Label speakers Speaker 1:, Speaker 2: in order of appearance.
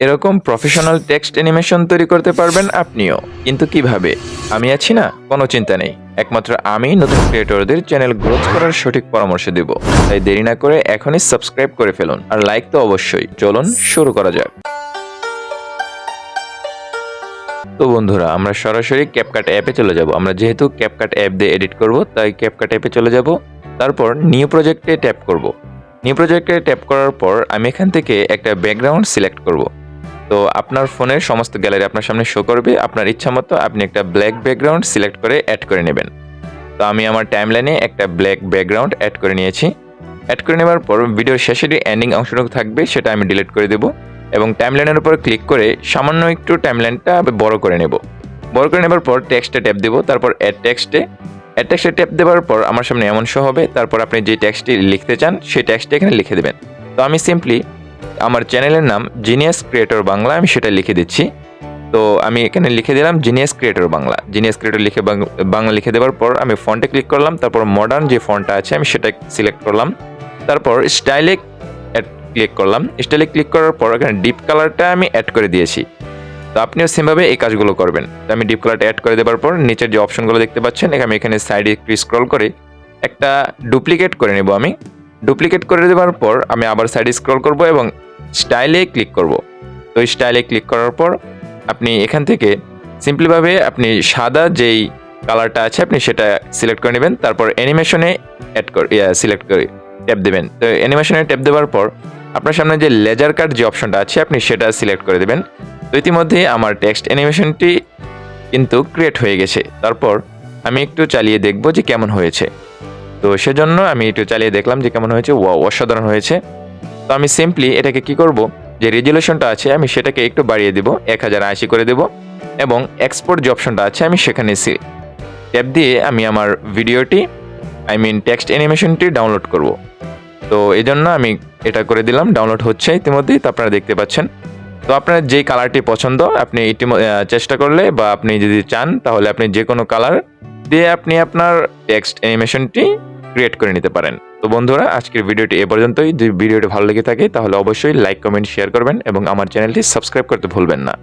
Speaker 1: এরকম professional text animation তৈরি করতে পারবেন আপনিও। কিন্তু কীভাবে? আমি আছি না? কোনো চিন্তা নেই। একমাত্র আমি নতুন ক্রিয়েটরদের চ্যানেল গ্রোথ করার সঠিক পরামর্শ দেব। তাই দেরি না করে এখনই সাবস্ক্রাইব করে ফেলুন। আর লাইক তো অবশ্যই। চলুন শুরু করা যাক। তো বন্ধুরা, আমরা সরাসরি ক্যাপকাট অ্যাপে চলে যাব। আমরা যেহেতু ক্যাপকাট অ্যাপ দিয়ে এডিট করব, তাই ক্যাপকাট অ্যাপে চলে যাব। তারপর নিউ প্রজেক্টে ট্যাপ করব। নিউ প্রজেক্টে ট্যাপ করার পর আমি এখান থেকে একটা ব্যাকগ্রাউন্ড সিলেক্ট করব। তো আপনার ফোনের সমস্ত গ্যালারি আপনার সামনে শো করবে। আপনার ইচ্ছা মতো আপনি একটা ব্ল্যাক ব্যাকগ্রাউন্ড সিলেক্ট করে অ্যাড করে নেবেন। তো আমি আমার টাইমলাইনে একটা ব্ল্যাক ব্যাকগ্রাউন্ড অ্যাড করে নিয়েছি। অ্যাড করে নেওয়ার পর ভিডিওর শেষে যে এন্ডিং অংশটুকু থাকবে, সেটা আমি ডিলিট করে দেবো এবং টাইমলাইনের উপর ক্লিক করে সামান্য একটু টাইমলাইনটা বড় করে নেব। বড় করে নেবার পর টেক্সটে ট্যাপ দেবো, তারপর অ্যাড টেক্সটে অ্যাড টেক্সটে ট্যাপ দেওয়ার পর আমার সামনে এমন শো হবে, তারপর আপনি যে টেক্সটটি লিখতে চান, সেই টেক্সটটি এখানে লিখে দেবেন। তো আমি সিম্পলি আমার চ্যানেলের নাম জিনিয়াস ক্রিয়েটর বাংলা, আমি সেটা লিখে দিচ্ছি। তো আমি এখানে লিখে দিলাম genius creator Bangla. Genius creator লিখে বাংলা লিখে দেওয়ার পর আমি ফন্টে ক্লিক করলাম, তারপর মডার্ন যে ফন্টটা আছে আমি সেটা সিলেক্ট করলাম। তারপর স্টাইলে ক্লিক করলাম। স্টাইলে ক্লিক করার পর এখানে ডিপ কালারটা আমি অ্যাড করে দিয়েছি। তো আপনিও সেমভাবে এই কাজগুলো করবেন। তো আমি ডিপ কালারটা অ্যাড করে দেওয়ার পর নিচের যে অপশনগুলো দেখতে পাচ্ছেন আমি এখানে সাইডে একটু স্ক্রল করে একটা ডুপ্লিকেট করে নেব আমি। ডুপ্লিকেট করে দেওয়ার পর আমি আবার সাইডে স্ক্রল করব এবং স্টাইলে ক্লিক করব। তো স্টাইলে ক্লিক করার পর আপনি এখান থেকে সিম্পলিভাবে আপনি সাদা যেই কালারটা আছে আপনি সেটা সিলেক্ট করে নেবেন। তারপর অ্যানিমেশনে অ্যাড করে সিলেক্ট করে ট্যাপ দেবেন। তো অ্যানিমেশনে ট্যাপ দেওয়ার পর আপনার সামনে যে লেজার কাট যে অপশনটা আছে আপনি সেটা সিলেক্ট করে দেবেন। তো ইতিমধ্যে আমার টেক্সট অ্যানিমেশনটি কিন্তু ক্রিয়েট হয়ে গেছে। তারপর আমি একটু চালিয়ে দেখব যে কেমন হয়েছে। তো সেজন্য আমি একটু চালিয়ে দেখলাম যে কেমন হয়েছে। অসাধারণ হয়েছে। তো আমি সিম্পলি এটাকে কি করব? যে রেজুলেশনটা আছে আমি সেটাকে একটু বাড়িয়ে দেব এক হাজার আশি করে দেব এবং এক্সপোর্ট যে অপশনটা আছে আমি সেখানে ট্যাপ দিয়ে আমি আমার ভিডিওটি আই মিন টেক্সট অ্যানিমেশনটি ডাউনলোড করব। তো এই জন্য আমি এটা করে দিলাম ডাউনলোড হচ্ছে ইতিমধ্যেই তো আপনারা দেখতে পাচ্ছেন। তো আপনার যেই কালারটি পছন্দ আপনি ইতিম- আহ, চেষ্টা করলে বা আপনি যদি চান তাহলে আপনি যে কোনো কালার দিয়ে আপনি আপনার টেক্সট অ্যানিমেশনটি ক্রিয়েট করে নিতে পারেন। তো বন্ধুরা, আজকের ভিডিওটি এ পর্যন্তই। যদি ভিডিওটি ভালো লেগে থাকে, তাহলে অবশ্যই লাইক কমেন্ট শেয়ার করবেন এবং আমার চ্যানেলটি সাবস্ক্রাইব করতে ভুলবেন না।